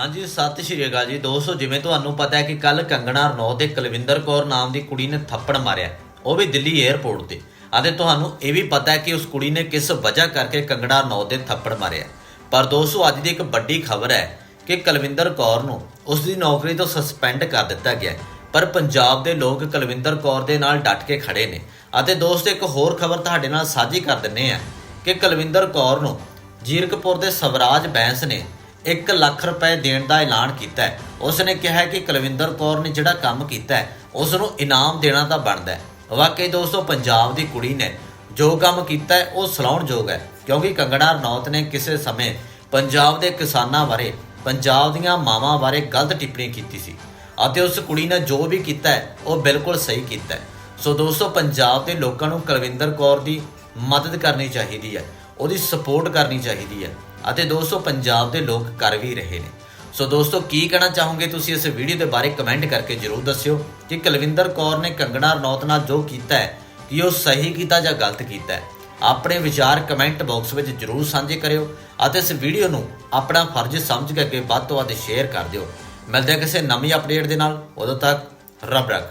ਹਾਂਜੀ, ਸਤਿ ਸ਼੍ਰੀ ਅਕਾਲ ਜੀ। ਦੋਸਤੋ, ਜਿਵੇਂ ਤੁਹਾਨੂੰ ਪਤਾ ਹੈ ਕਿ ਕੱਲ ਕੰਗਣਾ ਰਣੌਤ ਤੇ ਕੁਲਵਿੰਦਰ ਕੌਰ ਨਾਮ ਦੀ ਕੁੜੀ ਨੇ ਥੱਪੜ ਮਾਰਿਆ ਉਹ ਵੀ ਦਿੱਲੀ 에ਅਰਪੋਰਟ ਤੇ। ਅਤੇ ਤੁਹਾਨੂੰ ਇਹ ਵੀ ਪਤਾ ਹੈ ਕਿ ਉਸ ਕੁੜੀ ਨੇ ਕਿਸ ਵਜ੍ਹਾ ਕਰਕੇ ਕੰਗਣਾ ਰਣੌਤ ਦੇ ਥੱਪੜ ਮਾਰਿਆ ਪਰ ਦੋਸਤੋ, ਅੱਜ ਦੀ ਇੱਕ ਵੱਡੀ ਖਬਰ ਹੈ ਕਿ ਕੁਲਵਿੰਦਰ ਕੌਰ ਨੂੰ ਉਸ ਦੀ ਨੌਕਰੀ ਤੋਂ ਸਸਪੈਂਡ ਕਰ ਦਿੱਤਾ ਗਿਆ ਪਰ ਪੰਜਾਬ ਦੇ ਲੋਕ ਕੁਲਵਿੰਦਰ ਕੌਰ ਦੇ ਨਾਲ ਡਟ ਕੇ ਖੜੇ ਨੇ। ਅਤੇ ਦੋਸਤੋ, ਇੱਕ ਹੋਰ ਖਬਰ ਤੁਹਾਡੇ ਨਾਲ ਸਾਂਝੀ ਕਰ ਦਿੰਨੇ ਆ ਕਿ ਕੁਲਵਿੰਦਰ ਕੌਰ ਨੂੰ ਜੀਰਕਪੁਰ ਦੇ ਸਵਰਾਜ ਬੈਂਸ ਨੇ 1 ਲੱਖ ਰੁਪਏ ਦੇਣ ਦਾ ਐਲਾਨ ਕੀਤਾ ਹੈ। ਉਸ ਨੇ ਕਿਹਾ ਕਿ ਕੁਲਵਿੰਦਰ ਕੌਰ ਨੇ ਜਿਹੜਾ ਕੰਮ ਕੀਤਾ ਹੈ ਉਸ ਨੂੰ ਇਨਾਮ ਦੇਣਾ ਤਾਂ ਬਣਦਾ ਹੈ। ਵਾਕਈ ਦੋਸਤੋ, ਪੰਜਾਬ ਦੀ ਕੁੜੀ ਨੇ ਜੋ ਕੰਮ ਕੀਤਾ ਹੈ, ਉਹ ਸਲਾਉਣਯੋਗ ਹੈ, ਕਿਉਂਕਿ ਕੰਗਣਾ ਰਣੌਤ ਨੇ ਕਿਸੇ ਸਮੇਂ ਪੰਜਾਬ ਦੇ ਕਿਸਾਨਾਂ ਬਾਰੇ, ਪੰਜਾਬ ਦੀਆਂ ਮਾਵਾਂ ਬਾਰੇ ਗਲਤ ਟਿੱਪਣੀ ਕੀਤੀ ਸੀ ਅਤੇ ਉਸ ਕੁੜੀ ਨੇ ਜੋ ਵੀ ਕੀਤਾ ਹੈ, ਉਹ ਬਿਲਕੁਲ ਸਹੀ ਕੀਤਾ ਹੈ। ਸੋ ਦੋਸਤੋ, ਪੰਜਾਬ ਦੇ ਲੋਕਾਂ ਨੂੰ ਕੁਲਵਿੰਦਰ ਕੌਰ ਦੀ ਮਦਦ ਕਰਨੀ ਚਾਹੀਦੀ ਹੈ। ਉਹਦੀ ਸਪੋਰਟ ਕਰਨੀ ਚਾਹੀਦੀ ਹੈ। ਅਤੇ ਦੋਸਤੋ, ਪੰਜਾਬ ਦੇ ਲੋਕ ਕਰ ਵੀ ਰਹੇ ਨੇ। ਸੋ ਦੋਸਤੋ, ਕੀ ਕਹਿਣਾ ਚਾਹੋਗੇ ਤੁਸੀਂ ਇਸ ਵੀਡੀਓ ਦੇ ਬਾਰੇ ਕਮੈਂਟ ਕਰਕੇ ਜਰੂਰ ਦੱਸਿਓ ਕਿ ਕੁਲਵਿੰਦਰ ਕੌਰ ਨੇ ਕੰਗਣਾ ਰਣੌਤ ਨਾਲ ਜੋ ਕੀਤਾ ਹੈ, ਕਿ ਉਹ ਸਹੀ ਕੀਤਾ ਜਾਂ ਗਲਤ ਕੀਤਾ ਹੈ? ਆਪਣੇ ਵਿਚਾਰ ਕਮੈਂਟ ਬਾਕਸ ਵਿੱਚ ਜਰੂਰ ਸਾਂਝੇ ਕਰਿਓ ਅਤੇ ਇਸ ਵੀਡੀਓ ਨੂੰ ਆਪਣਾ ਫਰਜ਼ ਸਮਝ ਕੇ ਅੱਗੇ ਵੱਧ ਤੋਂ ਵੱਧ ਸ਼ੇਅਰ ਕਰ ਦਿਓ। ਮਿਲਦੇ ਕਿਸੇ ਨਵੀਂ ਅਪਡੇਟ ਦੇ ਨਾਲ। ਉਦੋਂ ਤੱਕ ਰੱਬ ਰੱਖ।